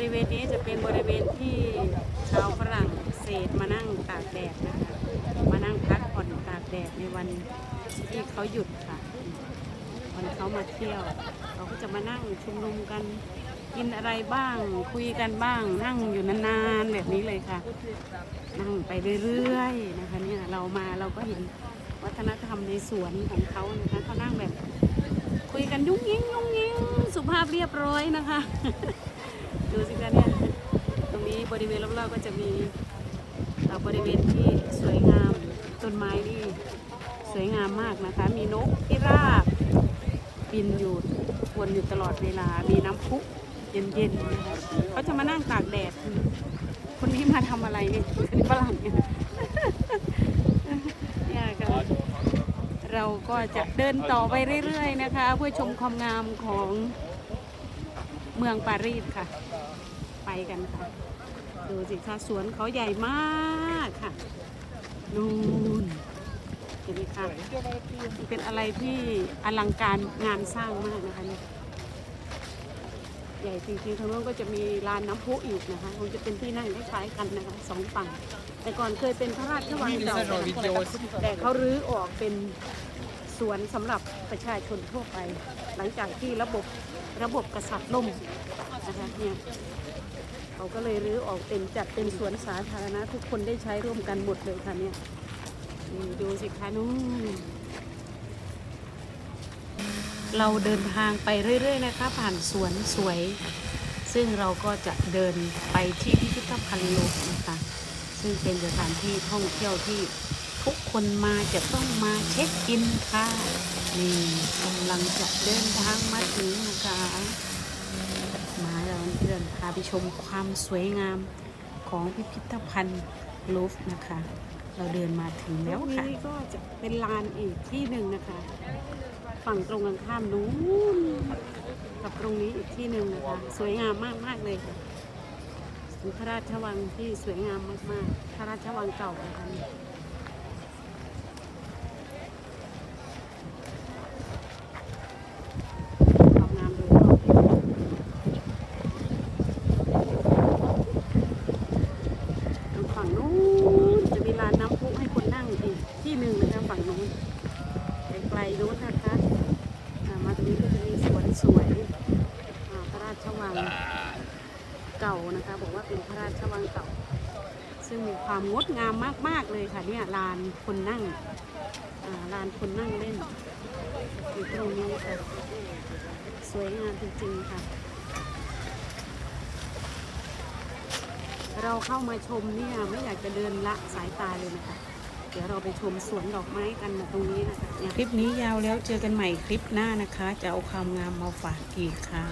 ริเวณนี้จะเป็นบริเวณที่ชาวฝรั่งเศสมานั่งตากแดดนะคะมานั่งพักผ่อนตากแดดในวันที่เขาหยุดค่ะวันเขามาเที่ยวเราก็จะมานั่งชุมนุมกันกินอะไรบ้างคุยกันบ้าง นั่งอยู่นานๆแบบนี้เลยค่ะ นั่งไปเรื่อยๆนะคะเนี่ยเรามาเราก็เห็นวัฒนธรรมในสวนของเขานะคะเขานั่งแบบ คุยกันยุ่งยิงยุ่งยิงสุภาพเรียบร้อยนะคะ ดูสิคะเนี่ยตรงนี้บริเวณรอบๆก็จะมีต่อบริเวณที่สวยงามต้นไม้ที่สวยงามมากนะคะ มีนกพิราบบินอยู่วนอยู่ตลอดเวลา มีน้ำพุเย็นๆนะคะเขาจะมานั่งตากแดด คนนี้มาทำอะไรเนี่ยเป็นฝรั่งเนี่ยเนี่ยค่ะเราก็จะเดินต่อไปเรื่อยๆนะคะ เพื่อชมความงามของ เมืองปารีสค่ะ ไปกันค่ะ ดูสิคะสวนเขาใหญ่มากค่ะนู่นเห็นไหมคะมันเป็นอะไรที่อลังการงานสร้างมากนะคะเนี่ยใหญ่จริงๆทางโน้นก็จะมีลานน้ำพุอีกนะคะมันจะเป็นที่นั่งคล้ายๆกันนะคะสองฝั่ง แต่ก่อนเคยเป็นพระราชวังเก่าแต่เขารื้อออกเป็น สวนสำหรับประชาชนทั่วไป หลังจากที่ระบบระบบกษัตริย์ล่มนะคะเนี่ยเขาก็เลยรื้อออกเป็นจัดเป็นสวนสาธารณะทุกคนได้ใช้ร่วมกันหมดเลยค่ะเนี่ยดูสิคะนู่นเราเดินทางไปเรื่อย ๆ นะคะ ผ่านสวนสวย ซึ่งเราก็จะเดินไปที่พิพิธภัณฑ์โลกนะคะ ซึ่งเป็นสถานที่ท่องเที่ยวที่ ทุกคนมาจะต้องมาเช็คอินค่ะนี่กำลังจะเดินทางมาถึงนะคะมาแล้วเพื่อนพาไปชมความสวยงามของพิพิธภัณฑ์ลูฟนะคะ เราเดินมาถึงแล้วค่ะนี่ก็จะเป็นลานอีกที่หนึ่งนะคะ ฝั่งตรงกันข้ามนู้นกับตรงนี้อีกที่หนึ่งนะคะ สวยงามมากๆเลยพระราชวังที่สวยงามมากๆ พระราชวังเก่านะคะนี่ความงามโดยรอบทางฝั่งนู้นจะมีลานน้ำพุให้คนนั่งอีกที่หนึ่ง นู้นไกลๆนู้นนะคะมาตรงนี้ก็จะมีสวนสวยพระราชวังเก่านะคะ บอกว่าเป็นพระราชวังเก่า ซึ่งมีความงดงามมาก ๆ เลยค่ะเนี่ยลานคนนั่งลานคนนั่งเล่นอยู่ตรงนี้ค่ะสวยงามจริง ๆ ค่ะ เราเข้ามาชมเนี่ยไม่อยากจะเดินละสายตาเลยนะคะ เดี๋ยวเราไปชมสวนดอกไม้กันตรงนี้นะคะคลิปนี้ยาวแล้วเจอกันใหม่คลิปหน้านะคะ จะเอาความงามมาฝากอีกค่ะ